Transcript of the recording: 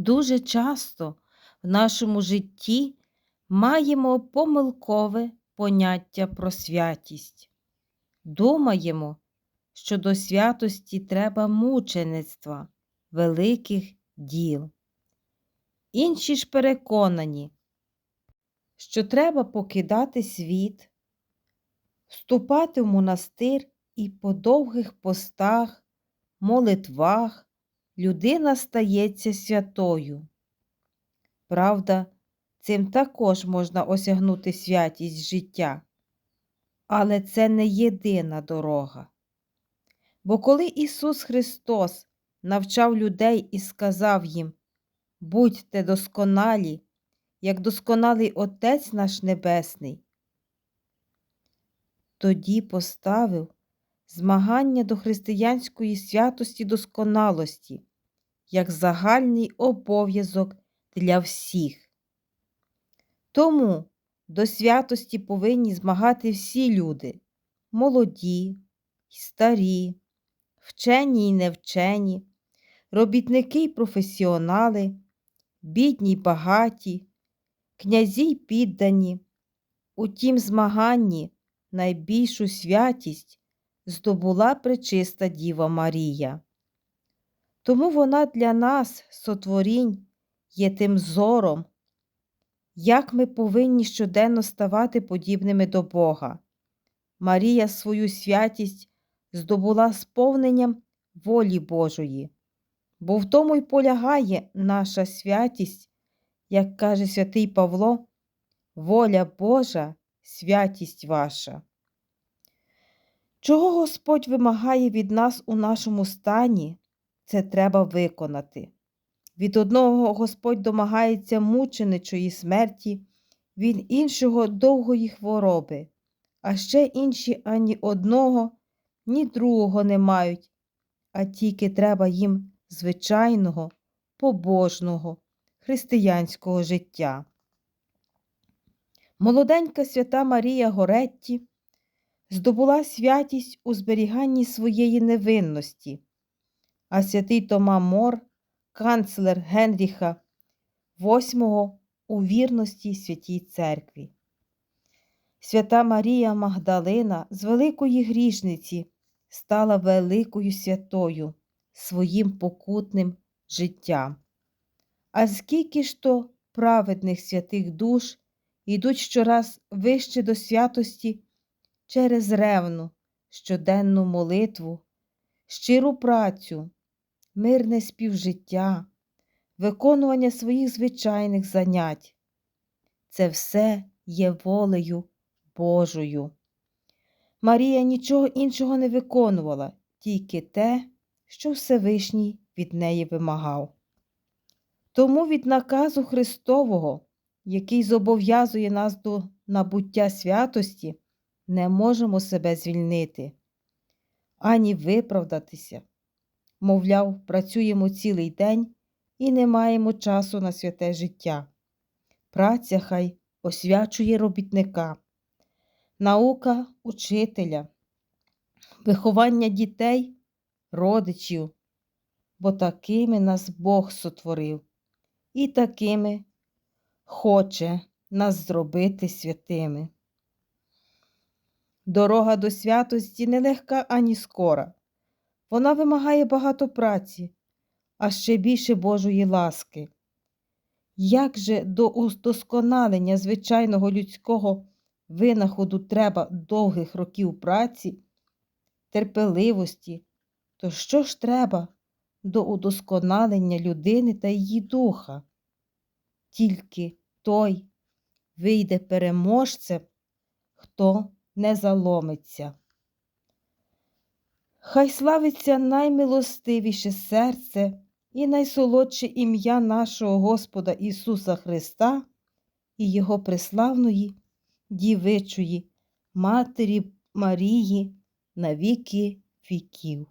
Дуже часто в нашому житті маємо помилкове поняття про святість. Думаємо, що до святості треба мучеництва, великих діл. Інші ж переконані, що треба покидати світ, вступати в монастир і по довгих постах, молитвах людина стається святою. Правда, цим також можна осягнути святість життя, але це не єдина дорога. Бо коли Ісус Христос навчав людей і сказав їм Будьте досконалі, як досконалий Отець наш Небесний, тоді поставив змагання до християнської святості досконалості як загальний обов'язок для всіх. Тому до святості повинні змагати всі люди молоді, старі, вчені й невчені, робітники й професіонали, бідні й багаті, князі й піддані. У тім змаганні найбільшу святість здобула пречиста Діва Марія. Тому вона для нас, сотворінь, є тим зором, як ми повинні щоденно ставати подібними до Бога. Марія свою святість здобула сповненням волі Божої, бо в тому й полягає наша святість, як каже святий Павло, воля Божа, святість ваша. Чого Господь вимагає від нас у нашому стані, це треба виконати. Від одного Господь домагається мученичої смерті, від іншого довгої хвороби, а ще інші ані одного, ні другого не мають, а тільки треба їм звичайного, побожного, християнського життя. Молоденька свята Марія Горетті здобула святість у зберіганні своєї невинності, а святий Тома Мор, канцлер Генріха VIII у вірності святій церкві. Свята Марія Магдалина з великої грішниці стала великою святою своїм покутним життям. А скільки ж то праведних святих душ йдуть щораз вище до святості через ревну, щоденну молитву, щиру працю, мирне співжиття, виконування своїх звичайних занять. Це все є волею Божою. Марія нічого іншого не виконувала, тільки те, що Всевишній від неї вимагав. Тому від наказу Христового, який зобов'язує нас до набуття святості, не можемо себе звільнити, ані виправдатися. Мовляв, працюємо цілий день і не маємо часу на святе життя. Праця хай освячує робітника, наука учителя, виховання дітей, родичів, бо такими нас Бог сотворив, і такими хоче нас зробити святими. Дорога до святості нелегка ані скора. Вона вимагає багато праці, а ще більше Божої ласки. Як же до удосконалення звичайного людського винаходу треба довгих років праці, терпеливості, то що ж треба до удосконалення людини та її духа? Тільки той вийде переможцем, хто не заломиться. Хай славиться наймилостивіше серце і найсолодше ім'я нашого Господа Ісуса Христа і Його преславної, дівичої, Матері Марії на віки віків.